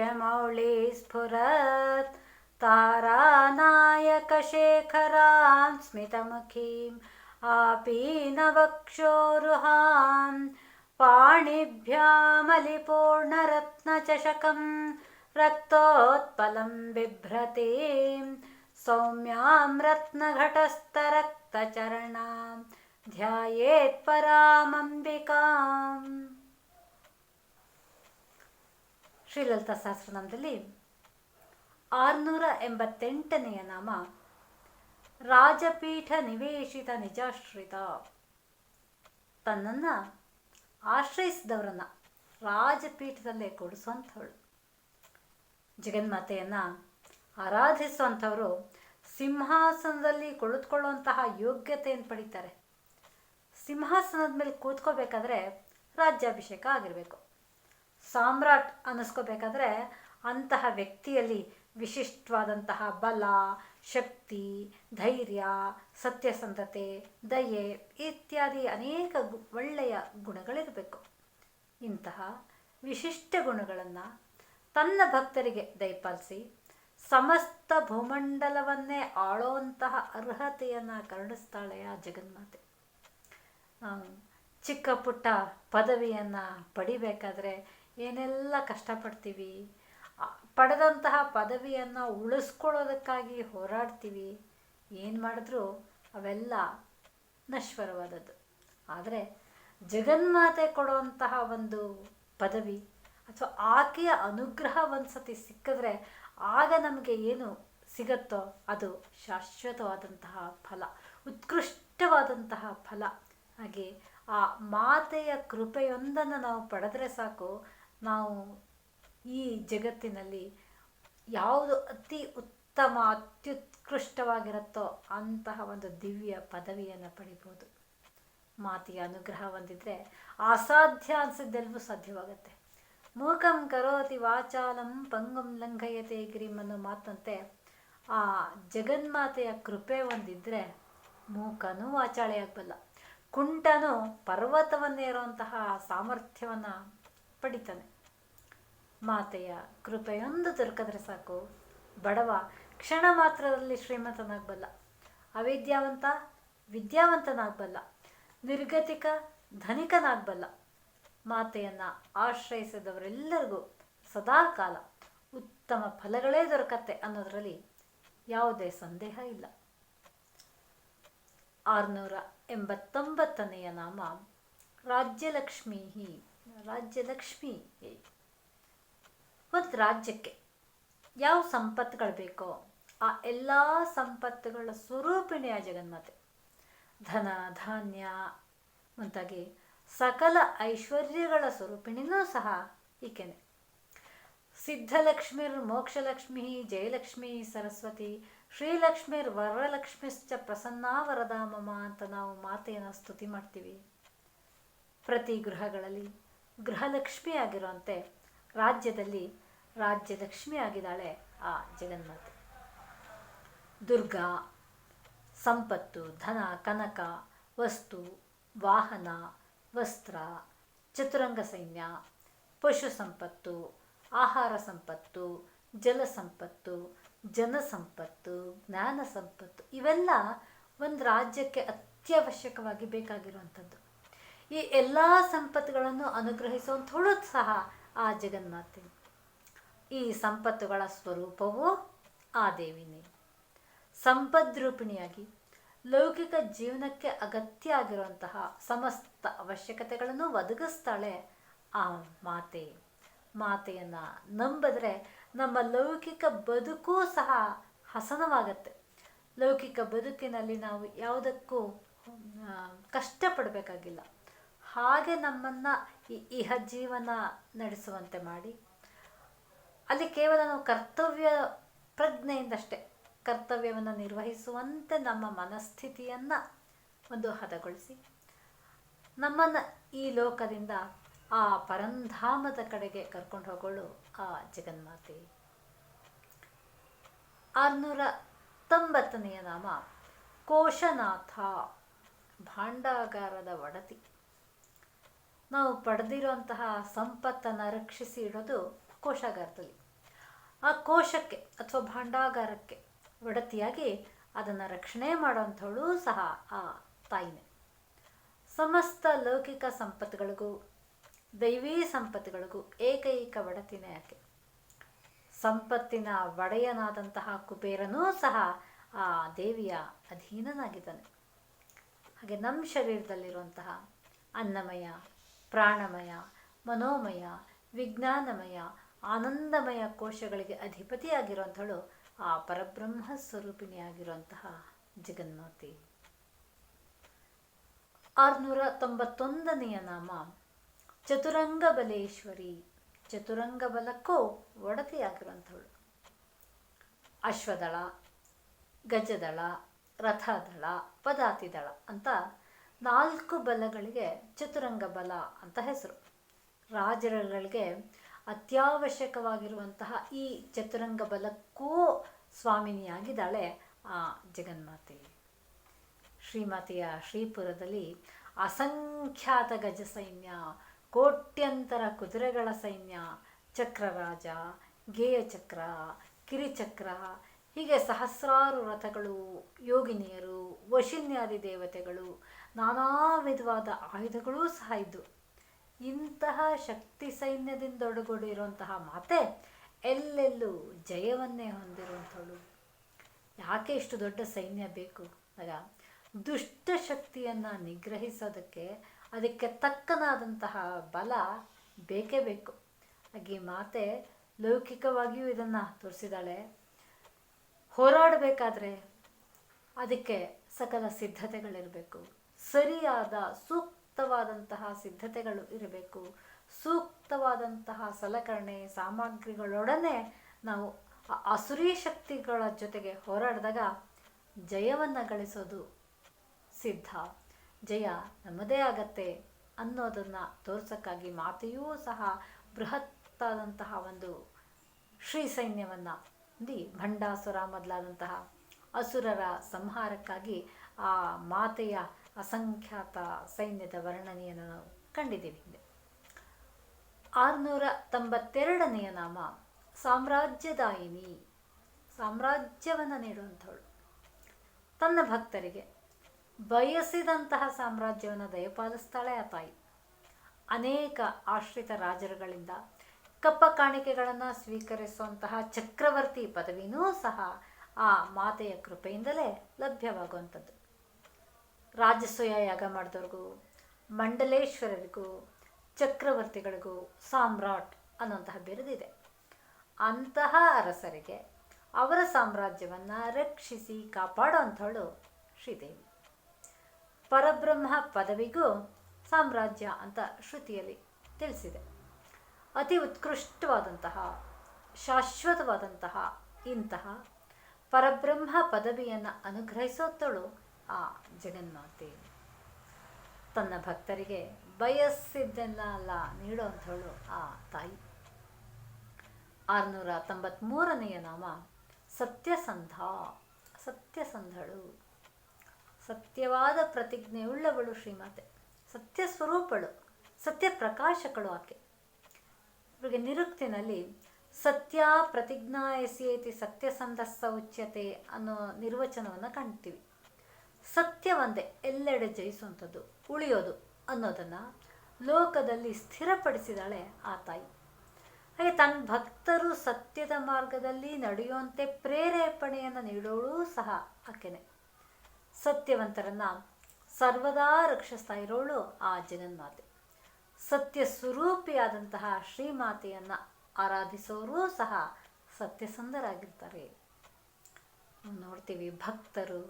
यमौळी स्फुरत् तारानायकशेखरां स्मितमुखीम् आपीनवक्षोरुहां पाणिभ्यामलिपूर्णरत्नचषकं रक्तोत्पलं बिभ्रतीं सौम्यां रत्नघटस्तरक्तचरणां ध्यायेत्परामम्बिकाम् ಶ್ರೀಲಲಿತಾ ಸಹಸ್ರನಾಮದಲ್ಲಿ ಆರುನೂರ ಎಂಬತ್ತೆಂಟನೆಯ ನಾಮ ರಾಜಪೀಠ ನಿವೇಶಿತ ನಿಜಾಶ್ರಿತ. ತನ್ನನ್ನು ಆಶ್ರಯಿಸಿದವರನ್ನು ರಾಜಪೀಠದಲ್ಲೇ ಕೊಡಿಸುವಂಥವಳು. ಜಗನ್ಮಾತೆಯನ್ನು ಆರಾಧಿಸುವಂಥವರು ಸಿಂಹಾಸನದಲ್ಲಿ ಕುಳಿತುಕೊಳ್ಳುವಂತಹ ಯೋಗ್ಯತೆಯನ್ನು ಪಡಿತಾರೆ. ಸಿಂಹಾಸನದ ಮೇಲೆ ಕೂತ್ಕೋಬೇಕಾದ್ರೆ ರಾಜ್ಯಾಭಿಷೇಕ ಆಗಿರಬೇಕು. ಸಾಮ್ರಾಟ್ ಅನ್ನಿಸ್ಕೋಬೇಕಾದ್ರೆ ಅಂತಹ ವ್ಯಕ್ತಿಯಲ್ಲಿ ವಿಶಿಷ್ಟವಾದಂತಹ ಬಲ, ಶಕ್ತಿ, ಧೈರ್ಯ, ಸತ್ಯಸಂಧತೆ, ದಯೆ ಇತ್ಯಾದಿ ಅನೇಕ ಒಳ್ಳೆಯ ಗುಣಗಳಿರಬೇಕು. ಇಂತಹ ವಿಶಿಷ್ಟ ಗುಣಗಳನ್ನು ತನ್ನ ಭಕ್ತರಿಗೆ ದಯಪಾಲಿಸಿ ಸಮಸ್ತ ಭೂಮಂಡಲವನ್ನೇ ಆಳೋಂತಹ ಅರ್ಹತೆಯನ್ನು ಕರುಣಿಸ್ತಾಳೆ ಆ ಜಗನ್ಮಾತೆ ಚಿಕ್ಕ ಪುಟ್ಟ ಪದವಿಯನ್ನು ಪಡಿಬೇಕಾದ್ರೆ ಏನೆಲ್ಲ ಕಷ್ಟಪಡ್ತೀವಿ? ಪಡೆದಂತಹ ಪದವಿಯನ್ನು ಉಳಿಸ್ಕೊಳ್ಳೋದಕ್ಕಾಗಿ ಹೋರಾಡ್ತೀವಿ. ಏನು ಮಾಡಿದ್ರೂ ಅವೆಲ್ಲ ನಶ್ವರವಾದದ್ದು. ಆದರೆ ಜಗನ್ಮಾತೆ ಕೊಡುವಂತಹ ಒಂದು ಪದವಿ ಅಥವಾ ಆಕೆಯ ಅನುಗ್ರಹ ಒಂದು ಸತಿ ಸಿಕ್ಕಿದ್ರೆ ಆಗ ನಮಗೆ ಏನು ಸಿಗತ್ತೋ ಅದು ಶಾಶ್ವತವಾದಂತಹ ಫಲ, ಉತ್ಕೃಷ್ಟವಾದಂತಹ ಫಲ. ಹಾಗೆ ಆ ಮಾತೆಯ ಕೃಪೆಯೊಂದನ್ನು ನಾವು ಪಡೆದ್ರೆ ಸಾಕು. ನಾವು ಈ ಜಗತ್ತಿನಲ್ಲಿ ಯಾವುದು ಅತಿ ಉತ್ತಮ, ಅತ್ಯುತ್ಕೃಷ್ಟವಾಗಿರುತ್ತೋ ಅಂತಹ ಒಂದು ದಿವ್ಯ ಪದವಿಯನ್ನು ಪಡಿಬೋದು. ಮಾತಿಗೆ ಅನುಗ್ರಹ ಹೊಂದಿದ್ರೆ ಅಸಾಧ್ಯ ಅನಿಸಿದ್ದೆಲ್ಲವೂ ಸಾಧ್ಯವಾಗುತ್ತೆ. ಮೂಕಂ ಕರೋತಿ ವಾಚಾಲಂ ಪಂಗಂ ಲಂಘಯತೆ ಗಿರಿಂ ಅನ್ನೋ ಮಾತಂತೆ ಆ ಜಗನ್ಮಾತೆಯ ಕೃಪೆ ಒಂದಿದ್ರೆ ಮೂಕನೂ ವಾಚಾಳೆಯಾಗಬಲ್ಲ ಕುಂಟನು ಪರ್ವತವನ್ನೇರುವಂತಹ ಸಾಮರ್ಥ್ಯವನ್ನು ಪಡಿತಾನೆ. ಮಾತೆಯ ಕೃಪೆಯೊಂದು ದೊರಕಿದ್ರೆ ಸಾಕು. ಬಡವ ಕ್ಷಣ ಮಾತ್ರದಲ್ಲಿ ಶ್ರೀಮಂತನಾಗಬಲ್ಲ. ಅವಿದ್ಯಾವಂತ, ವಿದ್ಯಾವಂತನಾಗಬಲ್ಲ. ನಿರ್ಗತಿಕ, ಧನಿಕನಾಗಬಲ್ಲ. ಮಾತೆಯನ್ನು ಆಶ್ರಯಿಸಿದವರೆಲ್ಲರಿಗೂ ಸದಾಕಾಲ ಉತ್ತಮ ಫಲಗಳೇ ದೊರಕತ್ತೆ ಅನ್ನೋದರಲ್ಲಿ ಯಾವುದೇ ಸಂದೇಹ ಇಲ್ಲ. ಆರುನೂರ ಎಂಬತ್ತೊಂಬತ್ತನೆಯ ನಾಮ ರಾಜ್ಯಲಕ್ಷ್ಮೀ ರಾಜ್ಯಲಕ್ಷ್ಮಿ ಒಂದು ರಾಜ್ಯಕ್ಕೆ ಯಾವ ಸಂಪತ್ತುಗಳು ಬೇಕೋ ಆ ಎಲ್ಲ ಸಂಪತ್ತುಗಳ ಸ್ವರೂಪಿಣಿಯ ಜಗನ್ಮಾತೆ. ಧನ, ಧಾನ್ಯ ಮುಂತಾಗಿ ಸಕಲ ಐಶ್ವರ್ಯಗಳ ಸ್ವರೂಪಿಣಿನೂ ಸಹ ಈಕೆನೆ. ಸಿದ್ಧಲಕ್ಷ್ಮಿರ್, ಮೋಕ್ಷಲಕ್ಷ್ಮಿ, ಜಯಲಕ್ಷ್ಮಿ, ಸರಸ್ವತಿ, ಶ್ರೀಲಕ್ಷ್ಮಿರ್, ವರಲಕ್ಷ್ಮಿಶ್ಚ ಪ್ರಸನ್ನಾ ವರದಾ ಮಮ ಅಂತ ನಾವು ಮಾತೆಯನ್ನು ಸ್ತುತಿ ಮಾಡ್ತೀವಿ. ಪ್ರತಿ ಗೃಹಗಳಲ್ಲಿ ಗೃಹಲಕ್ಷ್ಮಿ ಆಗಿರುವಂತೆ ರಾಜ್ಯದಲ್ಲಿ ರಾಜ್ಯಲಕ್ಷ್ಮಿ ಆಗಿದ್ದಾಳೆ ಆ ಜಗನ್ಮಾತೆ. ದುರ್ಗಾ, ಸಂಪತ್ತು, ಧನ, ಕನಕ, ವಸ್ತು, ವಾಹನ, ವಸ್ತ್ರ, ಚತುರಂಗ ಸೈನ್ಯ, ಪಶು ಸಂಪತ್ತು, ಆಹಾರ ಸಂಪತ್ತು, ಜಲ ಸಂಪತ್ತು, ಜನ ಸಂಪತ್ತು, ಜ್ಞಾನ ಸಂಪತ್ತು, ಇವೆಲ್ಲ ಒಂದು ರಾಜ್ಯಕ್ಕೆ ಅತ್ಯವಶ್ಯಕವಾಗಿ ಬೇಕಾಗಿರುವಂಥದ್ದು. ಈ ಎಲ್ಲ ಸಂಪತ್ತುಗಳನ್ನು ಅನುಗ್ರಹಿಸುವಂಥವಳು ಸಹ ಆ ಜಗನ್ಮಾತೆ. ಈ ಸಂಪತ್ತುಗಳ ಸ್ವರೂಪವೂ ಆ ದೇವಿನೇ. ಸಂಪದ್ರೂಪಿಣಿಯಾಗಿ ಲೌಕಿಕ ಜೀವನಕ್ಕೆ ಅಗತ್ಯ ಆಗಿರುವಂತಹ ಸಮಸ್ತ ಅವಶ್ಯಕತೆಗಳನ್ನು ಒದಗಿಸ್ತಾಳೆ ಆ ಮಾತೆ. ಮಾತೆಯನ್ನು ನಂಬಿದ್ರೆ ನಮ್ಮ ಲೌಕಿಕ ಬದುಕೂ ಸಹ ಹಸನವಾಗತ್ತೆ. ಲೌಕಿಕ ಬದುಕಿನಲ್ಲಿ ನಾವು ಯಾವುದಕ್ಕೂ ಕಷ್ಟಪಡಬೇಕಾಗಿಲ್ಲ. ಹಾಗೆ ನಮ್ಮನ್ನು ಈ ಇಹ ಜೀವನ ನಡೆಸುವಂತೆ ಮಾಡಿ ಅಲ್ಲಿ ಕೇವಲ ನಾವು ಕರ್ತವ್ಯ ಪ್ರಜ್ಞೆಯಿಂದಷ್ಟೇ ಕರ್ತವ್ಯವನ್ನು ನಿರ್ವಹಿಸುವಂತೆ ನಮ್ಮ ಮನಸ್ಥಿತಿಯನ್ನು ಒಂದು ಹದಗೊಳಿಸಿ. ನಮ್ಮನ್ನು ಈ ಲೋಕದಿಂದ ಆ ಪರಂಧಾಮದ ಕಡೆಗೆ ಕರ್ಕೊಂಡು ಹೋಗೋಳು ಆ ಜಗನ್ಮಾತೆ. ಆರುನೂರ ತೊಂಬತ್ತನೆಯ ನಾಮ, ಕೋಶನಾಥ, ಭಾಂಡಾಗಾರದ ಒಡತಿ. ನಾವು ಪಡೆದಿರುವಂತಹ ಸಂಪತ್ತನ್ನು ರಕ್ಷಿಸಿ ಇಡೋದು ಕೋಶಾಗಾರದಲ್ಲಿ. ಆ ಕೋಶಕ್ಕೆ ಅಥವಾ ಭಾಂಡಾಗಾರಕ್ಕೆ ಒಡತಿಯಾಗಿ ಅದನ್ನು ರಕ್ಷಣೆ ಮಾಡುವಂಥವಳು ಸಹ ಆ ತಾಯಿನೇ. ಸಮಸ್ತ ಲೌಕಿಕ ಸಂಪತ್ತುಗಳಿಗೂ, ದೈವೀ ಸಂಪತ್ತುಗಳಿಗೂ ಏಕೈಕ ಒಡತಿನೇ ಆಕೆ. ಸಂಪತ್ತಿನ ಒಡೆಯನಾದಂತಹ ಕುಬೇರನೂ ಸಹ ಆ ದೇವಿಯ ಅಧೀನನಾಗಿದ್ದಾನೆ. ಹಾಗೆ ನಮ್ಮ ಶರೀರದಲ್ಲಿರುವಂತಹ ಅನ್ನಮಯ, ಪ್ರಾಣಮಯ, ಮನೋಮಯ, ವಿಜ್ಞಾನಮಯ ಆನಂದಮಯ ಕೋಶಗಳಿಗೆ ಅಧಿಪತಿಯಾಗಿರುವಂಥಳು ಆ ಪರಬ್ರಹ್ಮ ಸ್ವರೂಪಿಣಿಯಾಗಿರುವಂತಹ ಜಗನ್ಮಾತೆ. ಆರುನೂರ ತೊಂಬತ್ತೊಂದನೆಯ ನಾಮ, ಚತುರಂಗ ಬಲೇಶ್ವರಿ. ಚತುರಂಗ ಬಲಕ್ಕೂ ಒಡತಿಯಾಗಿರುವಂಥವಳು ಅಶ್ವದಳ, ಗಜದಳ, ರಥದಳ, ಪದಾತಿದಳ ಅಂತ ನಾಲ್ಕು ಬಲಗಳಿಗೆ ಚತುರಂಗ ಬಲ ಅಂತ ಹೆಸರು. ರಾಜರುಗಳಿಗೆ ಅತ್ಯವಶ್ಯಕವಾಗಿರುವಂತಹ ಈ ಚತುರಂಗ ಬಲಕ್ಕೂ ಸ್ವಾಮಿನಿಯಾಗಿದ್ದಾಳೆ ಆ ಜಗನ್ಮಾತೆ. ಶ್ರೀಮಾತೆಯ ಶ್ರೀಪುರದಲ್ಲಿ ಅಸಂಖ್ಯಾತ ಗಜ ಸೈನ್ಯ, ಕೋಟ್ಯಂತರ ಕುದುರೆಗಳ ಸೈನ್ಯ, ಚಕ್ರರಾಜ, ಗೇಯಚಕ್ರ, ಕಿರಿಚಕ್ರ, ಹೀಗೆ ಸಹಸ್ರಾರು ರಥಗಳು, ಯೋಗಿನಿಯರು, ವಶಿನ್ಯಾದಿ ದೇವತೆಗಳು, ನಾನಾ ವಿಧವಾದ ಆಯುಧಗಳೂ ಸಹ ಇದ್ದು ಇಂತಹ ಶಕ್ತಿ ಸೈನ್ಯದಿಂದ ಸೈನ್ಯದಿಂದೊಡಗೂಡಿರುವಂತಹ ಮಾತೆ ಎಲ್ಲೆಲ್ಲೂ ಜಯವನ್ನೇ ಹೊಂದಿರುವಂಥವಳು. ಯಾಕೆ ಇಷ್ಟು ದೊಡ್ಡ ಸೈನ್ಯ ಬೇಕು? ಆಗ ದುಷ್ಟ ಶಕ್ತಿಯನ್ನು ನಿಗ್ರಹಿಸೋದಕ್ಕೆ ಅದಕ್ಕೆ ತಕ್ಕನಾದಂತಹ ಬಲ ಬೇಕೇ ಬೇಕು. ಹಾಗೆ ಮಾತೆ ಲೌಕಿಕವಾಗಿಯೂ ಇದನ್ನು ತೋರಿಸಿದಾಳೆ ಹೋರಾಡಬೇಕಾದ್ರೆ ಅದಕ್ಕೆ ಸಕಲ ಸಿದ್ಧತೆಗಳಿರಬೇಕು. ಸರಿಯಾದ ಸೂಕ್ತವಾದಂತಹ ಸಿದ್ಧತೆಗಳು ಇರಬೇಕು. ಸೂಕ್ತವಾದಂತಹ ಸಲಕರಣೆ ಸಾಮಗ್ರಿಗಳೊಡನೆ ನಾವು ಅಸುರಿ ಶಕ್ತಿಗಳ ಜೊತೆಗೆ ಹೋರಾಡಿದಾಗ ಜಯವನ್ನು ಗಳಿಸೋದು ಸಿದ್ಧ. ಜಯ ನಮ್ಮದೇ ಆಗತ್ತೆ ಅನ್ನೋದನ್ನು ತೋರ್ಸೋಕ್ಕಾಗಿ ಮಾತೆಯೂ ಸಹ ಬೃಹತ್ತಾದಂತಹ ಒಂದು ಶ್ರೀ ಸೈನ್ಯವನ್ನು ದಿ ಭಂಡಾಸುರ ಮೊದಲಾದಂತಹ ಅಸುರರ ಸಂಹಾರಕ್ಕಾಗಿ ಆ ಮಾತೆಯ ಅಸಂಖ್ಯಾತ ಸೈನ್ಯದ ವರ್ಣನೆಯನ್ನು ನಾವು ಕಂಡಿದ್ದೀವಿ ಆರುನೂರ ತೊಂಬತ್ತೆರಡನೆಯ ನಾಮ, ಸಾಮ್ರಾಜ್ಯದಾಯಿನಿ, ಸಾಮ್ರಾಜ್ಯವನ್ನು ನೀಡುವಂಥವಳು. ತನ್ನ ಭಕ್ತರಿಗೆ ಬಯಸಿದಂತಹ ಸಾಮ್ರಾಜ್ಯವನ್ನು ದಯಪಾಲಿಸ್ತಾಳೆ ಆ ತಾಯಿ. ಅನೇಕ ಆಶ್ರಿತ ರಾಜರುಗಳಿಂದ ಕಪ್ಪ ಕಾಣಿಕೆಗಳನ್ನು ಸ್ವೀಕರಿಸುವಂತಹ ಚಕ್ರವರ್ತಿ ಪದವಿನೂ ಸಹ ಆ ಮಾತೆಯ ಕೃಪೆಯಿಂದಲೇ ಲಭ್ಯವಾಗುವಂಥದ್ದು. ರಾಜಸೂಯ ಯಾಗ ಮಾಡಿದವ್ರಿಗೂ, ಮಂಡಲೇಶ್ವರರಿಗೂ, ಚಕ್ರವರ್ತಿಗಳಿಗೂ ಸಾಮ್ರಾಟ್ ಅನ್ನುವಂತಹ ಬಿರುದಿದೆ ಅಂತಹ ಅರಸರಿಗೆ ಅವರ ಸಾಮ್ರಾಜ್ಯವನ್ನು ರಕ್ಷಿಸಿ ಕಾಪಾಡುವಂಥವಳು ಶ್ರೀದೇವಿ. ಪರಬ್ರಹ್ಮ ಪದವಿಗೂ ಸಾಮ್ರಾಜ್ಯ ಅಂತ ಶ್ರುತಿಯಲ್ಲಿ ತಿಳಿಸಿದೆ. ಅತಿ ಉತ್ಕೃಷ್ಟವಾದಂತಹ, ಶಾಶ್ವತವಾದಂತಹ ಇಂತಹ ಪರಬ್ರಹ್ಮ ಪದವಿಯನ್ನು ಅನುಗ್ರಹಿಸುತ್ತಳು ಆ ಜಗನ್ಮಾತೆ ತನ್ನ ಭಕ್ತರಿಗೆ ಬಯಸಿದ್ದನ್ನೆಲ್ಲ ನೀಡುವಂಥವಳು ಆ ತಾಯಿ. ಆರುನೂರ ತೊಂಬತ್ಮೂರನೆಯ ನಾಮ ಸತ್ಯಸಂಧ, ಸತ್ಯಸಂಧಳು. ಸತ್ಯವಾದ ಪ್ರತಿಜ್ಞೆಯುಳ್ಳವಳು ಶ್ರೀಮಾತೆ. ಸತ್ಯ ಸ್ವರೂಪಳು, ಸತ್ಯ ಪ್ರಕಾಶಕಳು ಆಕೆ. ಇವರಿಗೆ ನಿರುಕ್ತಿನಲ್ಲಿ ಸತ್ಯ ಪ್ರತಿಜ್ಞಾ ಎಸಿಯೇತಿ ಸತ್ಯಸಂಧಸ್ಸ ಉಚ್ಯತೆ ಅನ್ನೋ ನಿರ್ವಚನವನ್ನು ಕಾಣ್ತೀವಿ. ಸತ್ಯ ಒಂದೇ ಎಲ್ಲೆಡೆ ಜಯಿಸುವಂಥದ್ದು, ಉಳಿಯೋದು ಅನ್ನೋದನ್ನು ಲೋಕದಲ್ಲಿ ಸ್ಥಿರಪಡಿಸಿದಾಳೆ ಆ ತಾಯಿ. ಹಾಗೆ ತನ್ನ ಭಕ್ತರು ಸತ್ಯದ ಮಾರ್ಗದಲ್ಲಿ ನಡೆಯುವಂತೆ ಪ್ರೇರೇಪಣೆಯನ್ನು ನೀಡೋಳು ಸಹ ಆಕೆನೆ. ಸತ್ಯವಂತರನ್ನ ಸರ್ವದಾ ರಕ್ಷಿಸ್ತಾ ಇರೋಳು ಆ ಜಗನ್ಮಾತೆ. ಸತ್ಯ ಸ್ವರೂಪಿಯಾದಂತಹ ಶ್ರೀಮಾತೆಯನ್ನು ಆರಾಧಿಸೋರು ಸಹ ಸತ್ಯಸಂಧರಾಗಿರ್ತಾರೆ ನೋಡ್ತೀವಿ, ಭಕ್ತರು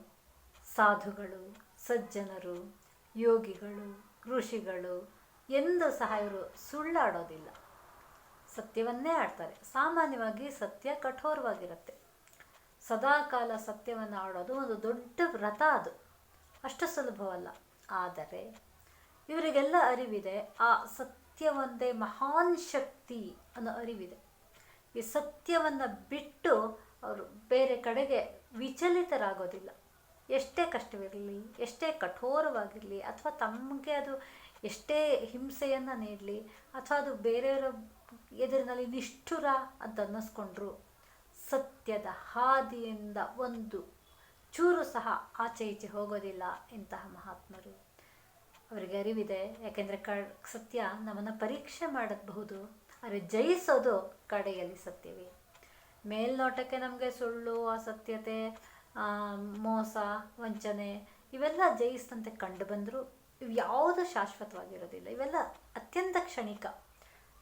ಸಾಧುಗಳು, ಸಜ್ಜನರು, ಯೋಗಿಗಳು, ಋಷಿಗಳು, ಎಂದು ಸಹ ಇವರು ಸುಳ್ಳಾಡೋದಿಲ್ಲ. ಸತ್ಯವನ್ನೇ ಆಡ್ತಾರೆ. ಸಾಮಾನ್ಯವಾಗಿ ಸತ್ಯ ಕಠೋರವಾಗಿರುತ್ತೆ. ಸದಾಕಾಲ ಸತ್ಯವನ್ನು ಆಡೋದು ಒಂದು ದೊಡ್ಡ ವ್ರತ ಅದು. ಅಷ್ಟು ಸುಲಭವಲ್ಲ. ಆದರೆ ಇವರಿಗೆಲ್ಲ ಅರಿವಿದೆ, ಆ ಸತ್ಯ ಮಹಾನ್ ಶಕ್ತಿ ಅನ್ನೋ ಅರಿವಿದೆ. ಈ ಸತ್ಯವನ್ನು ಬಿಟ್ಟು ಅವರು ಬೇರೆ ಕಡೆಗೆ ವಿಚಲಿತರಾಗೋದಿಲ್ಲ. ಎಷ್ಟೇ ಕಷ್ಟವಿರಲಿ, ಎಷ್ಟೇ ಕಠೋರವಾಗಿರಲಿ, ಅಥವಾ ತಮಗೆ ಅದು ಎಷ್ಟೇ ಹಿಂಸೆಯನ್ನು ನೀಡಲಿ, ಅಥವಾ ಅದು ಬೇರೆಯವರ ಎದುರಿನಲ್ಲಿ ನಿಷ್ಠುರ ಅಂತ ಅನ್ನಿಸ್ಕೊಂಡ್ರು, ಸತ್ಯದ ಹಾದಿಯಿಂದ ಒಂದು ಚೂರು ಸಹ ಆಚೆ ಈಚೆ ಹೋಗೋದಿಲ್ಲ ಇಂತಹ ಮಹಾತ್ಮರು. ಅವರಿಗೆ ಅರಿವಿದೆ, ಯಾಕೆಂದರೆ ಕ, ಸತ್ಯ ನಮ್ಮನ್ನು ಪರೀಕ್ಷೆ ಮಾಡಬಹುದು ಆದರೆ ಜಯಿಸೋದು ಕಡೆಯಲ್ಲಿ ಸತ್ಯವೇ. ಮೇಲ್ನೋಟಕ್ಕೆ ನಮಗೆ ಸುಳ್ಳು, ಅಸತ್ಯತೆ ಮೋಸ, ವಂಚನೆ ಇವೆಲ್ಲ ಜಯಿಸಿದಂತೆ ಕಂಡು ಬಂದರೂ. ಇವು ಯಾವುದು ಶಾಶ್ವತವಾಗಿರೋದಿಲ್ಲ. ಇವೆಲ್ಲ ಅತ್ಯಂತ ಕ್ಷಣಿಕ.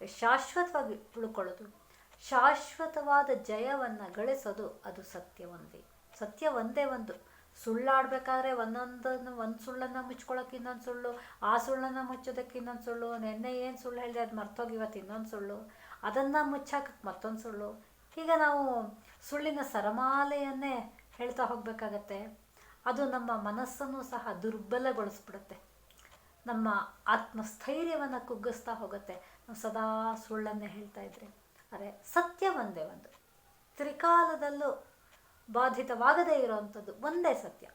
ಶಾಶ್ವತವಾಗಿ ಉಳ್ಕೊಳ್ಳೋದು, ಶಾಶ್ವತವಾದ ಜಯವನ್ನು ಗಳಿಸೋದು ಅದು ಸತ್ಯ ಒಂದೇ. ಸತ್ಯ ಒಂದೇ ಒಂದು. ಸುಳ್ಳಾಡಬೇಕಾದ್ರೆ ಒಂದೊಂದನ್ನು, ಒಂದು ಸುಳ್ಳನ್ನು ಮುಚ್ಕೊಳ್ಳೋಕೆ ಇನ್ನೊಂದು ಸುಳ್ಳು, ಆ ಸುಳ್ಳನ್ನು ಮುಚ್ಚೋದಕ್ಕೆ ಇನ್ನೊಂದು ಸುಳ್ಳು, ನೆನ್ನೆ ಏನು ಸುಳ್ಳು ಹೇಳಿದೆ ಅದು ಮರ್ತೋಗಿ ಇವತ್ತು ಇನ್ನೊಂದು ಸುಳ್ಳು, ಅದನ್ನು ಮುಚ್ಚಾಕಕ್ಕೆ ಮತ್ತೊಂದು ಸುಳ್ಳು. ಈಗ ನಾವು ಸುಳ್ಳಿನ ಸರಮಾಲೆಯನ್ನೇ ಹೇಳ್ತಾ ಹೋಗಬೇಕಾಗತ್ತೆ. ಅದು ನಮ್ಮ ಮನಸ್ಸನ್ನು ಸಹ ದುರ್ಬಲಗೊಳಿಸ್ಬಿಡುತ್ತೆ. ನಮ್ಮ ಆತ್ಮಸ್ಥೈರ್ಯವನ್ನು ಕುಗ್ಗಿಸ್ತಾ ಹೋಗುತ್ತೆ. ನಾವು ಸದಾ ಸುಳ್ಳನ್ನೇ ಹೇಳ್ತಾ ಇದ್ರೆ. ಅರೆ, ಸತ್ಯ ಒಂದೇ ಒಂದು. ತ್ರಿಕಾಲದಲ್ಲೂ ಬಾಧಿತವಾಗದೇ ಇರುವಂಥದ್ದು ಒಂದೇ ಸತ್ಯ.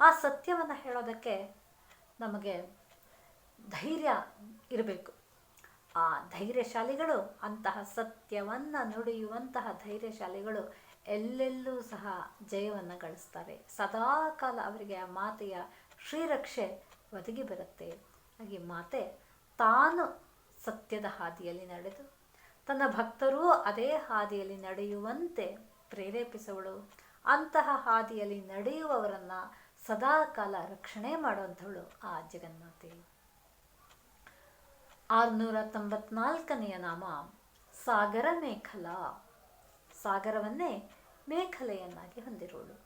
ಆ ಸತ್ಯವನ್ನು ಹೇಳೋದಕ್ಕೆ ನಮಗೆ ಧೈರ್ಯ ಇರಬೇಕು. ಆ ಧೈರ್ಯಶಾಲಿಗಳು ಅಂತಹ ಸತ್ಯವನ್ನು ನುಡಿಯುವಂತಹ ಧೈರ್ಯಶಾಲಿಗಳು ಎಲ್ಲೆಲ್ಲೂ ಸಹ ಜಯವನ್ನು ಗಳಿಸ್ತಾರೆ. ಸದಾಕಾಲ ಅವರಿಗೆ ಆ ಮಾತೆಯ ಶ್ರೀರಕ್ಷೆ ಒದಗಿ ಬರುತ್ತೆ. ಹಾಗೆ ಮಾತೆ ತಾನು ಸತ್ಯದ ಹಾದಿಯಲ್ಲಿ ನಡೆದು, ತನ್ನ ಭಕ್ತರೂ ಅದೇ ಹಾದಿಯಲ್ಲಿ ನಡೆಯುವಂತೆ ಪ್ರೇರೇಪಿಸುವಳು. ಅಂತಹ ಹಾದಿಯಲ್ಲಿ ನಡೆಯುವವರನ್ನು ಸದಾಕಾಲ ರಕ್ಷಣೆ ಮಾಡುವಂಥವಳು ಆ ಜಗನ್ಮಾತೆ. ಆರುನೂರ ತೊಂಬತ್ನಾಲ್ಕನೆಯ ನಾಮ, ಸಾಗರ ಮೇಖಲಾ. ಸಾಗರವನ್ನೇ ಮೇಖಲೆಯನ್ನಾಗಿ ಹೊಂದಿರುವಳು.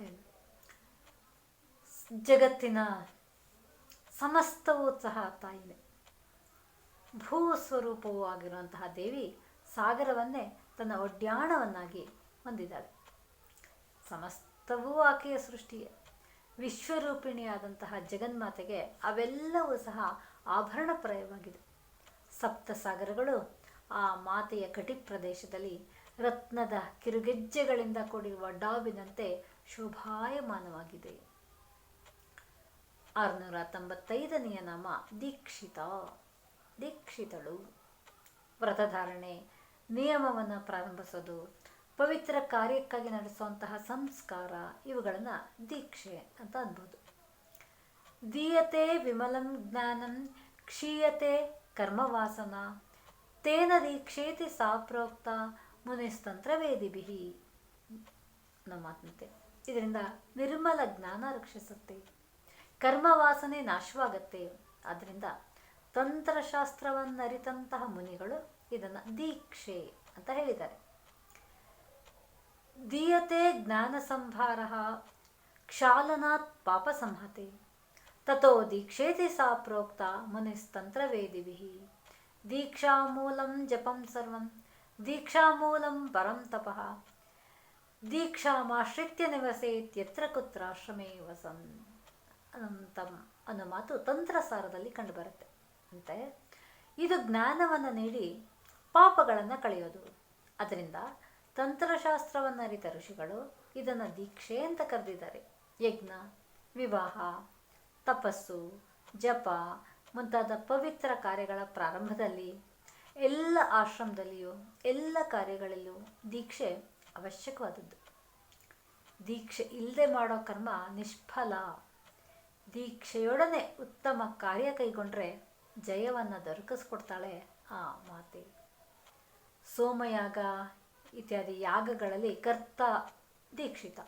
ಏನು? ಜಗತ್ತಿನ ಸಮಸ್ತವೂ ಸಹ ತಾಯಿನೇ ಭೂ ಸ್ವರೂಪವೂ ಆಗಿರುವಂತಹ ದೇವಿ ಸಾಗರವನ್ನೇ ತನ್ನ ಒಡ್ಯಾಣವನ್ನಾಗಿ ಹೊಂದಿದ್ದಾಳೆ. ಸಮಸ್ತವೂ ಆಕೆಯ ಸೃಷ್ಟಿಯೇ. ವಿಶ್ವರೂಪಿಣಿಯಾದಂತಹ ಜಗನ್ಮಾತೆಗೆ ಅವೆಲ್ಲವೂ ಸಹ ಆಭರಣಪ್ರಾಯವಾಗಿದೆ. ಸಪ್ತ ಸಾಗರಗಳು ಆ ಮಾತೆಯ ಕಟಿ ಪ್ರದೇಶದಲ್ಲಿ ರತ್ನದ ಕಿರುಗೆಜ್ಜೆಗಳಿಂದ ಕೂಡಿರುವ ಡಾಬಿನಂತೆ ಶೋಭಾಯಮಾನವಾಗಿದೆ. ಆರುನೂರ ತೊಂಬತ್ತೈದನೆಯ ನಾಮ, ದೀಕ್ಷಿತ, ದೀಕ್ಷಿತಳು. ವ್ರತಧಾರಣೆ, ನಿಯಮವನ್ನು ಪ್ರಾರಂಭಿಸೋದು, ಪವಿತ್ರ ಕಾರ್ಯಕ್ಕಾಗಿ ನಡೆಸುವಂತಹ ಸಂಸ್ಕಾರ, ಇವುಗಳನ್ನು ದೀಕ್ಷೆ ಅಂತ ಅನ್ಬೋದು. ದೀಯತೆ ವಿಮಲಂ ಜ್ಞಾನಂ, ಕ್ಷೀಯತೆ ಕರ್ಮವಾಸನ, ತೇನ ದೀಕ್ಷೇತಿ ಸಾ ಪ್ರೋಕ್ತ ಮುನಿಸ್ತಂತ್ರ ವೇದಿಭಿ ನಮ್ಮ ಮಾತಂತೆ ಇದರಿಂದ ನಿರ್ಮಲ ಜ್ಞಾನ ರಕ್ಷಿಸುತ್ತೆ. ಕರ್ಮವಾಸನೆ ನಾಶವಾಗತ್ತೆ. ಆದ್ದರಿಂದ ತಂತ್ರಶಾಸ್ತ್ರವನ್ನರಿತಂತಹ ಮುನಿಗಳು ಇದನ್ನು ದೀಕ್ಷೆ ಅಂತ ಹೇಳಿದ್ದಾರೆ. ದೀಯತೆ ಜ್ಞಾನ ಸಂಭಾರ ಕ್ಷಾಲನಾತ್ ಪಾಪ ಸಂಹತೆ. ತಥೋ ದೀಕ್ಷೇತಿ ಸಾ ಪ್ರೋಕ್ತ ಮುನಿಸ್ತಂತ್ರವೇದಿಭಿ. ದೀಕ್ಷಾಮೂಲಂ ಜಪಂ ಸರ್ವಂ. ದೀಕ್ಷಾಮೂಲಂ ಪರಂ ತಪಃ. ದೀಕ್ಷಾಮಾಶ್ರಿತ್ಯ ನಿವಸೇತ್ಯತ್ರ ಕುತ್ರಾಶ್ರಮೇ ವಸನ್ ಅನಂತಂ ಅನ್ನೋ ಮಾತು ತಂತ್ರಸಾರದಲ್ಲಿ ಕಂಡುಬರುತ್ತೆ. ಅಂತೆ, ಇದು ಜ್ಞಾನವನ್ನು ನೀಡಿ ಪಾಪಗಳನ್ನು ಕಳೆಯೋದು. ಅದರಿಂದ ತಂತ್ರಶಾಸ್ತ್ರವನ್ನು ಅರಿತ ಋಷಿಗಳು ಇದನ್ನು ದೀಕ್ಷೆ ಅಂತ ಕರೆದಿದ್ದಾರೆ. ಯಜ್ಞ, ವಿವಾಹ, ತಪಸ್ಸು, ಜಪ ಮುಂತಾದ ಪವಿತ್ರ ಕಾರ್ಯಗಳ ಪ್ರಾರಂಭದಲ್ಲಿ ಎಲ್ಲ ಆಶ್ರಮದಲ್ಲಿಯೂ, ಎಲ್ಲ ಕಾರ್ಯಗಳಲ್ಲೂ ದೀಕ್ಷೆ ಅವಶ್ಯಕವಾದದ್ದು. ದೀಕ್ಷೆ ಇಲ್ಲದೆ ಮಾಡೋ ಕರ್ಮ ನಿಷ್ಫಲ. ದೀಕ್ಷೆಯೊಡನೆ ಉತ್ತಮ ಕಾರ್ಯ ಕೈಗೊಂಡ್ರೆ ಜಯವನ್ನು ದೊರಕಿಸ್ಕೊಡ್ತಾಳೆ ಆ ಮಾತೆ. ಸೋಮಯಾಗ ಇತ್ಯಾದಿ ಯಾಗಗಳಲ್ಲಿ ಕರ್ತ ದೀಕ್ಷಿತ.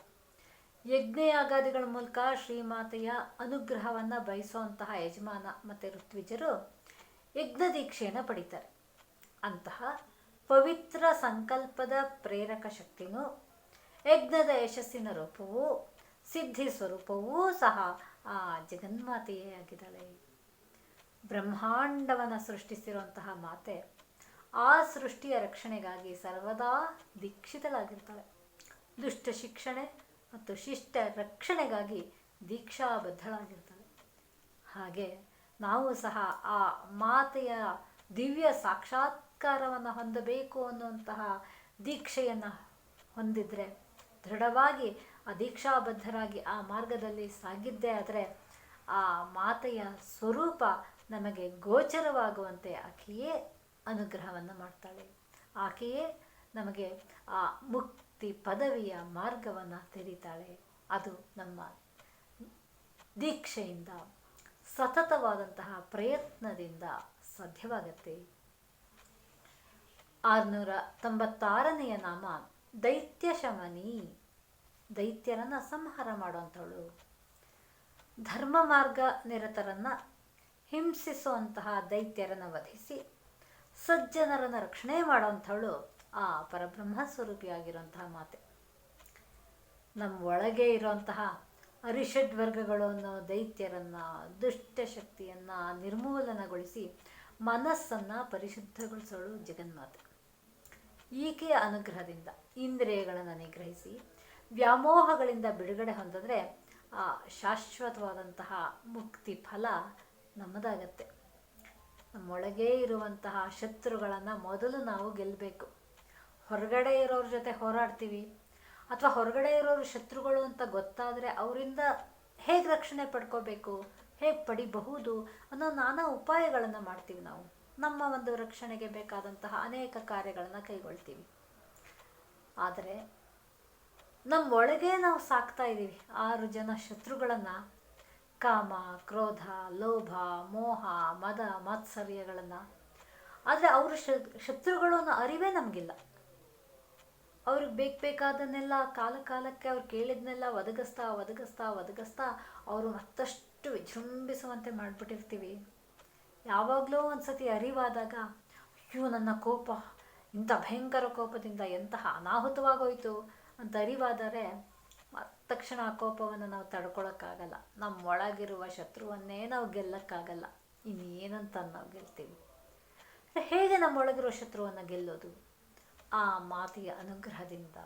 ಯಜ್ಞಯಾಗಾದಿಗಳ ಮೂಲಕ ಶ್ರೀಮಾತೆಯ ಅನುಗ್ರಹವನ್ನು ಬಯಸುವಂತಹ ಯಜಮಾನ ಮತ್ತು ಋತ್ವಿಜರು ಯಜ್ಞ ದೀಕ್ಷೆಯನ್ನು ಪಡಿತಾರೆ. ಅಂತಹ ಪವಿತ್ರ ಸಂಕಲ್ಪದ ಪ್ರೇರಕ ಶಕ್ತಿನೂ ಯಜ್ಞದ ಯಶಸ್ಸಿನ ರೂಪವೂ ಸಿದ್ಧಿ ಸ್ವರೂಪವೂ ಸಹ ಆ ಜಗನ್ಮಾತೆಯೇ ಆಗಿದ್ದಾಳೆ. ಬ್ರಹ್ಮಾಂಡವನ್ನು ಸೃಷ್ಟಿಸಿರುವಂತಹ ಮಾತೆ ಆ ಸೃಷ್ಟಿಯ ರಕ್ಷಣೆಗಾಗಿ ಸರ್ವದಾ ದೀಕ್ಷಿತಳಾಗಿರ್ತಾಳೆ. ದುಷ್ಟ ಶಿಕ್ಷಣೆ ಮತ್ತು ಶಿಷ್ಟ ರಕ್ಷಣೆಗಾಗಿ ದೀಕ್ಷಾಬದ್ಧಳಾಗಿರ್ತಾಳೆ. ಹಾಗೆ ನಾವು ಸಹ ಆ ಮಾತೆಯ ದಿವ್ಯ ಸಾಕ್ಷಾತ್ಕಾರವನ್ನು ಹೊಂದಬೇಕು ಅನ್ನುವಂತಹ ದೀಕ್ಷೆಯನ್ನು ಹೊಂದಿದ್ರೆ ದೃಢವಾಗಿ ಆ ದೀಕ್ಷಾಬದ್ಧರಾಗಿ ಆ ಮಾರ್ಗದಲ್ಲಿ ಸಾಗಿದ್ದೇ ಆದರೆ ಆ ಮಾತೆಯ ಸ್ವರೂಪ ನಮಗೆ ಗೋಚರವಾಗುವಂತೆ ಆಕೆಯೇ ಅನುಗ್ರಹವನ್ನು ಮಾಡ್ತಾಳೆ. ಆಕೆಯೇ ನಮಗೆ ಆ ಮುಕ್ತಿ ಪದವಿಯ ಮಾರ್ಗವನ್ನು ತೆರೀತಾಳೆ. ಅದು ನಮ್ಮ ದೀಕ್ಷೆಯಿಂದ, ಸತತವಾದಂತಹ ಪ್ರಯತ್ನದಿಂದ ಸಾಧ್ಯವಾಗತ್ತೆ. ಆರುನೂರ ತೊಂಬತ್ತಾರನೆಯ ನಾಮ ದೈತ್ಯ ಶಮನಿ ದೈತ್ಯರನ್ನ ಸಂಹಾರ ಮಾಡುವಂಥವಳು. ಧರ್ಮ ಮಾರ್ಗ ನಿರತರನ್ನು ಹಿಂಸಿಸುವಂತಹ ದೈತ್ಯರನ್ನು ವಧಿಸಿ ಸಜ್ಜನರನ್ನು ರಕ್ಷಣೆ ಮಾಡುವಂಥವಳು ಆ ಪರಬ್ರಹ್ಮ ಸ್ವರೂಪಿಯಾಗಿರುವಂತಹ ಮಾತೆ. ನಮ್ಮ ಒಳಗೆ ಇರುವಂತಹ ಅರಿಷಡ್ ವರ್ಗಗಳು ಅನ್ನೋ ದೈತ್ಯರನ್ನ ದುಷ್ಟ ಶಕ್ತಿಯನ್ನ ನಿರ್ಮೂಲನಗೊಳಿಸಿ ಮನಸ್ಸನ್ನು ಪರಿಶುದ್ಧಗೊಳಿಸೋಳು ಜಗನ್ಮಾತೆ. ಈಕೆಯ ಅನುಗ್ರಹದಿಂದ ಇಂದ್ರಿಯಗಳನ್ನು ನಿಗ್ರಹಿಸಿ ವ್ಯಾಮೋಹಗಳಿಂದ ಬಿಡುಗಡೆ ಹೊಂದಿದ್ರೆ ಆ ಶಾಶ್ವತವಾದಂತಹ ಮುಕ್ತಿ ಫಲ ನಮ್ಮದಾಗತ್ತೆ. ನಮ್ಮೊಳಗೇ ಇರುವಂತಹ ಶತ್ರುಗಳನ್ನು ಮೊದಲು ನಾವು ಗೆಲ್ಲಬೇಕು ಹೊರಗಡೆ ಇರೋರ ಜೊತೆ ಹೋರಾಡ್ತೀವಿ ಅಥವಾ ಹೊರಗಡೆ ಇರೋರು ಶತ್ರುಗಳು ಅಂತ ಗೊತ್ತಾದರೆ ಅವರಿಂದ ಹೇಗೆ ರಕ್ಷಣೆ ಪಡ್ಕೋಬೇಕು, ಹೇಗೆ ಪಡಿಬಹುದು ಅನ್ನೋ ನಾನಾ ಉಪಾಯಗಳನ್ನು ಮಾಡ್ತೀವಿ ನಾವು. ನಮ್ಮ ಒಂದು ರಕ್ಷಣೆಗೆ ಬೇಕಾದಂತಹ ಅನೇಕ ಕಾರ್ಯಗಳನ್ನು ಕೈಗೊಳ್ತೀವಿ. ಆದರೆ ನಮ್ಮ ಒಳಗೆ ನಾವು ಸಾಕ್ತಾ ಇದ್ದೀವಿ ಆರು ಜನ ಶತ್ರುಗಳನ್ನು ಕಾಮ, ಕ್ರೋಧ, ಲೋಭ, ಮೋಹ, ಮದ, ಮಾತ್ಸರ್ಯಗಳನ್ನು. ಆದರೆ ಅವರು ಶತ್ರುಗಳು ಅನ್ನೋ ಅರಿವೇ ನಮಗಿಲ್ಲ. ಅವ್ರಿಗೆ ಬೇಕು ಬೇಕಾದನ್ನೆಲ್ಲ ಕಾಲ ಕಾಲಕ್ಕೆ ಅವ್ರು ಕೇಳಿದ್ನೆಲ್ಲ ಒದಗಿಸ್ತಾ ಒದಗಿಸ್ತಾ ಒದಗಿಸ್ತಾ ಅವರು ಮತ್ತಷ್ಟು ವಿಜೃಂಭಿಸುವಂತೆ ಮಾಡಿಬಿಟ್ಟಿರ್ತೀವಿ. ಯಾವಾಗಲೂ ಒಂದು ಸತಿ ಅರಿವಾದಾಗ, ಅಯ್ಯೋ, ನನ್ನ ಕೋಪ, ಇಂಥ ಭಯಂಕರ ಕೋಪದಿಂದ ಎಂತಹ ಅನಾಹುತವಾಗೋಯ್ತು? ಅಂತ ಅರಿವಾದರೆ ತಕ್ಷಣ ಆ ಕೋಪವನ್ನು ನಾವು ತಡ್ಕೊಳಕ್ಕಾಗಲ್ಲ. ನಮ್ಮ ಒಳಗಿರುವ ಶತ್ರುವನ್ನೇ ನಾವು ಗೆಲ್ಲಕ್ಕಾಗಲ್ಲ. ಇನ್ನೇನಂತ ನಾವು ಗೆಲ್ತೀವಿ? ಹೇಗೆ ನಮ್ಮೊಳಗಿರುವ ಶತ್ರುವನ್ನು ಗೆಲ್ಲೋದು? ಆ ಮಾತೆಯ ಅನುಗ್ರಹದಿಂದ.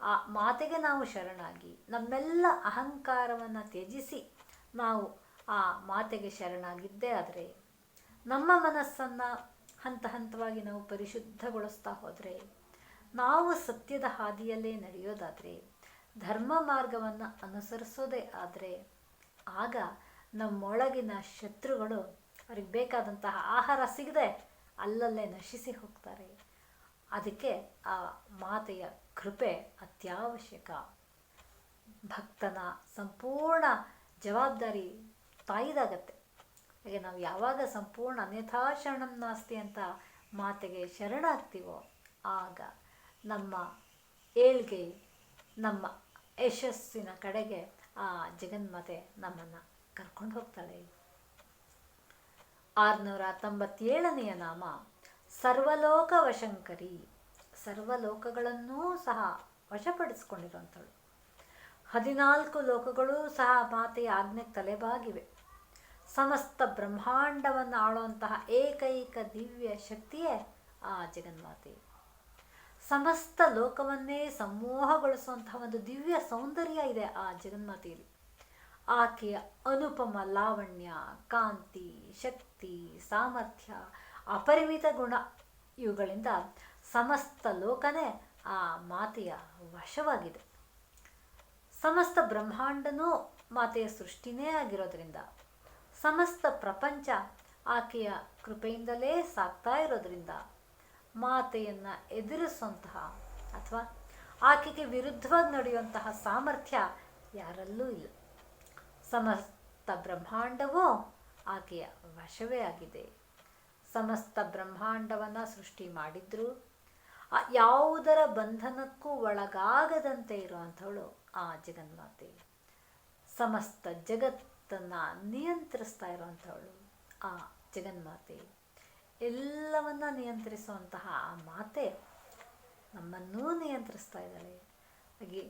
ಆ ಮಾತೆಗೆ ನಾವು ಶರಣಾಗಿ, ನಮ್ಮೆಲ್ಲ ಅಹಂಕಾರವನ್ನು ತ್ಯಜಿಸಿ, ನಾವು ಆ ಮಾತೆಗೆ ಶರಣಾಗಿದ್ದೇ ಆದರೆ ನಮ್ಮ ಮನಸ್ಸನ್ನು ಹಂತ ಹಂತವಾಗಿ ನಾವು ಪರಿಶುದ್ಧಗೊಳಿಸ್ತಾ ಹೋದರೆ, ನಾವು ಸತ್ಯದ ಹಾದಿಯಲ್ಲೇ ನಡೆಯೋದಾದರೆ, ಧರ್ಮ ಮಾರ್ಗವನ್ನು ಅನುಸರಿಸೋದೇ ಆದರೆ, ಆಗ ನಮ್ಮೊಳಗಿನ ಶತ್ರುಗಳು ಅವ್ರಿಗೆ ಬೇಕಾದಂತಹ ಆಹಾರ ಸಿಗದೆ ಅಲ್ಲಲ್ಲೇ ನಶಿಸಿ ಹೋಗ್ತಾರೆ. ಅದಕ್ಕೆ ಆ ಮಾತೆಯ ಕೃಪೆ ಅತ್ಯವಶ್ಯಕ. ಭಕ್ತನ ಸಂಪೂರ್ಣ ಜವಾಬ್ದಾರಿ ತಾಯಿದಾಗತ್ತೆ. ಹಾಗೆ ನಾವು ಯಾವಾಗ ಸಂಪೂರ್ಣ ಅನ್ಯಥಾ ಶರಣಂ ನಾಸ್ತಿ ಅಂತ ಮಾತೆಗೆ ಶರಣಾಗ್ತೀವೋ ಆಗ ನಮ್ಮ ಏಳ್ಗೆ, ನಮ್ಮ ಯಶಸ್ಸಿನ ಕಡೆಗೆ ಆ ಜಗನ್ಮಾತೆ ನಮ್ಮನ್ನು ಕರ್ಕೊಂಡು ಹೋಗ್ತಾಳೆ. ಆರುನೂರ ತೊಂಬತ್ತೇಳನೆಯ ನಾಮ ಸರ್ವಲೋಕ ವಶಂಕರಿ ಸರ್ವಲೋಕಗಳನ್ನೂ ಸಹ ವಶಪಡಿಸ್ಕೊಂಡಿರುವಂಥಳು. ಹದಿನಾಲ್ಕು ಲೋಕಗಳೂ ಸಹ ಮಾತೆಯ ಆಜ್ಞೆಗೆ ತಲೆಬಾಗಿವೆ. ಸಮಸ್ತ ಬ್ರಹ್ಮಾಂಡವನ್ನು ಆಳುವಂತಹ ಏಕೈಕ ದಿವ್ಯ ಶಕ್ತಿಯೇ ಆ ಜಗನ್ಮಾತೆ. ಸಮಸ್ತ ಲೋಕವನ್ನೇ ಸಮೂಹಗೊಳಿಸುವಂತಹ ಒಂದು ದಿವ್ಯ ಸೌಂದರ್ಯ ಇದೆ ಆ ಜಗನ್ಮಾತೆಯಲ್ಲಿ. ಆಕೆಯ ಅನುಪಮ, ಲಾವಣ್ಯ, ಕಾಂತಿ, ಶಕ್ತಿ, ಸಾಮರ್ಥ್ಯ, ಅಪರಿಮಿತ ಗುಣ ಇವುಗಳಿಂದ ಸಮಸ್ತ ಲೋಕನೇ ಆ ಮಾತೆಯ ವಶವಾಗಿದೆ. ಸಮಸ್ತ ಬ್ರಹ್ಮಾಂಡನೂ ಮಾತೆಯ ಸೃಷ್ಟಿನೇ ಆಗಿರೋದ್ರಿಂದ ಸಮಸ್ತ ಪ್ರಪಂಚ ಆಕೆಯ ಕೃಪೆಯಿಂದಲೇ ಸಾಕ್ತಾ ಇರೋದ್ರಿಂದ ಮಾತೆಯನ್ನು ಎದುರಿಸುವಂತಹ ಅಥವಾ ಆಕೆಗೆ ವಿರುದ್ಧವಾಗಿ ನಡೆಯುವಂತಹ ಸಾಮರ್ಥ್ಯ ಯಾರಲ್ಲೂ ಇಲ್ಲ. ಸಮಸ್ತ ಬ್ರಹ್ಮಾಂಡವೂ ಆಕೆಯ ವಶವೇ ಆಗಿದೆ. ಸಮಸ್ತ ಬ್ರಹ್ಮಾಂಡವನ್ನು ಸೃಷ್ಟಿ ಮಾಡಿದ್ರು. ಯಾವುದರ ಬಂಧನಕ್ಕೂ ಒಳಗಾಗದಂತೆ ಇರುವಂಥವಳು ಆ ಜಗನ್ಮಾತೆ. ಸಮಸ್ತ ಜಗತ್ತನ್ನು ನಿಯಂತ್ರಿಸ್ತಾ ಇರುವಂಥವಳು ಆ ಜಗನ್ಮಾತೆ. ಎಲ್ಲವನ್ನ ನಿಯಂತ್ರಿಸುವಂತಹ ಆ ಮಾತೆ ನಮ್ಮನ್ನೂ ನಿಯಂತ್ರಿಸ್ತಾ ಇದ್ದಾಳೆ. ಹಾಗೆ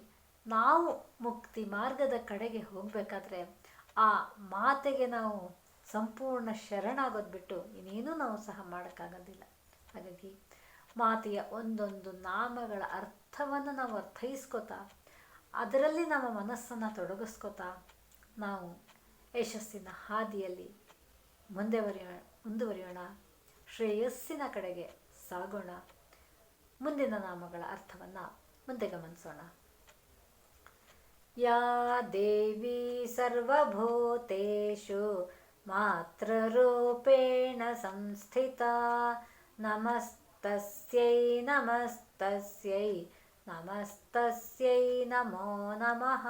ನಾವು ಮುಕ್ತಿ ಮಾರ್ಗದ ಕಡೆಗೆ ಹೋಗಬೇಕಾದ್ರೆ ಆ ಮಾತೆಗೆ ನಾವು ಸಂಪೂರ್ಣ ಶರಣಾಗೋದು ಬಿಟ್ಟು ಇನ್ನೇನೂ ನಾವು ಸಹ ಮಾಡೋಕ್ಕಾಗೋದಿಲ್ಲ. ಹಾಗಾಗಿ ಮಾತೆಯ ಒಂದೊಂದು ನಾಮಗಳ ಅರ್ಥವನ್ನು ನಾವು ಅರ್ಥೈಸ್ಕೋತಾ, ಅದರಲ್ಲಿ ನಮ್ಮ ಮನಸ್ಸನ್ನು ತೊಡಗಿಸ್ಕೋತಾ ನಾವು ಯಶಸ್ಸಿನ ಹಾದಿಯಲ್ಲಿ ಮುಂದೆ ಮುಂದುವರಿಯೋಣ. ಶ್ರೇಯಸ್ಸಿನ ಕಡೆಗೆ ಸಾಗೋಣ. ಮುಂದಿನ ನಾಮಗಳ ಅರ್ಥವನ್ನು ಮುಂದೆ ಗಮನಿಸೋಣ. ಯಾ ದೇವಿ ಸರ್ವಭೂತೇಷು ಮಾತೃರೂಪೇಣ ಸಂಸ್ಥಿತ, ನಮಸ್ತಸ್ಯೈ ನಮಸ್ತಸ್ಯೈ ನಮಸ್ತಸ್ಯೈ ನಮೋ ನಮಃ.